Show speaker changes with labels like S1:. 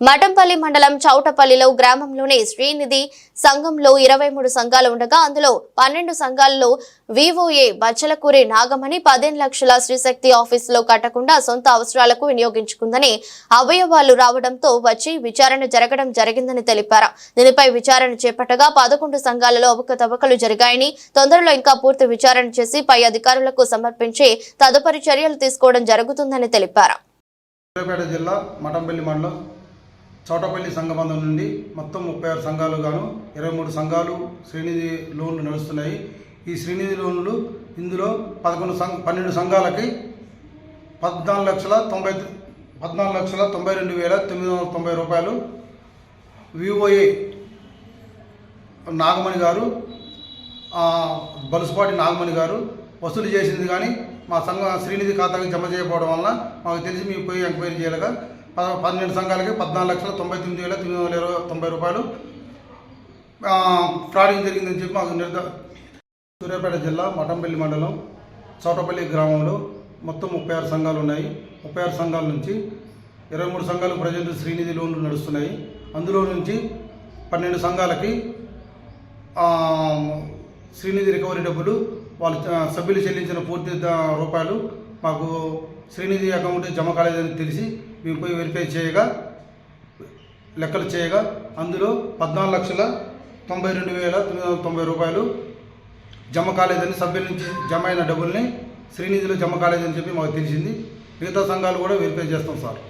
S1: మఠంపల్లి మండలం చౌటపల్లిలో గ్రామంలోని శ్రీనిధి సంఘంలో ఇరవై మూడు సంఘాలు ఉండగా అందులో పన్నెండు సంఘాలలో వివోఏ బచ్చలకూరి నాగమణి పదిహేను లక్షల శ్రీశక్తి ఆఫీసులో కట్టకుండా సొంత అవసరాలకు వినియోగించుకుందని అవయవాలు రావడంతో వచ్చి విచారణ జరగడం జరిగిందని తెలిపారు. దీనిపై విచారణ చేపట్టగా పదకొండు సంఘాలలో అవకతవకలు జరిగాయని తొందరలో ఇంకా పూర్తి విచారణ చేసి పై అధికారులకు సమర్పించి తదుపరి చర్యలు తీసుకోవడం జరుగుతుందని తెలిపారు.
S2: జిల్లా మఠంపల్లి మండలం చౌటపల్లి సంఘబంధం నుండి మొత్తం ముప్పై ఆరు సంఘాలు గాను ఇరవై మూడు సంఘాలు శ్రీనిధి లోన్లు నడుస్తున్నాయి. ఈ శ్రీనిధి లోన్లు ఇందులో పదకొండు సంఘ పన్నెండు సంఘాలకి పద్నాలుగు లక్షల తొంభై పద్నాలుగు లక్షల తొంభై రెండు వేల తొమ్మిది వందల తొంభై రూపాయలు. వివోఏ నాగమణి గారు బలుసుపాటి నాగమణి గారు వసూలు చేసింది కానీ మా సంఘ శ్రీనిధి ఖాతాకి జమ చేయకపోవడం వలన మాకు తెలిసి మేము పోయి ఎంక్వైరీ చేయలేక పన్నెండు సంఘాలకి పద్నాలుగు లక్షల తొంభై తొమ్మిది వేల తొమ్మిది వందల ఇరవై తొంభై రూపాయలు. ఫ్రాడింగ్ జరిగిందని చెప్పి మాకు నిర్ధ సూర్యాపేట జిల్లా మఠంపల్లి మండలం చోటపల్లి గ్రామంలో మొత్తం ముప్పై ఆరు సంఘాలు ఉన్నాయి. ముప్పై ఆరు సంఘాల నుంచి ఇరవై మూడు సంఘాలు ప్రజెంట్ శ్రీనిధి లోన్లు నడుస్తున్నాయి. అందులో నుంచి పన్నెండు సంఘాలకి శ్రీనిధి రికవరీ డబ్బులు వాళ్ళు సభ్యులు చెల్లించిన పూర్తి రూపాయలు మాకు శ్రీనిధి అకౌంట్ జమ కాలేదని తెలిసి మేము పోయి వెరిఫై చేయగా లెక్కలు చేయగా అందులో పద్నాలుగు లక్షల తొంభై రెండు వేల తొమ్మిది వందల తొంభై రూపాయలు జమ కాలేదని సభ్యుల నుంచి జమ అయిన డబ్బుల్ని శ్రీనిధిలో జమ కాలేదని చెప్పి మాకు తెలిసింది. మిగతా సంఘాలు కూడా వెరిఫై చేస్తాం సార్.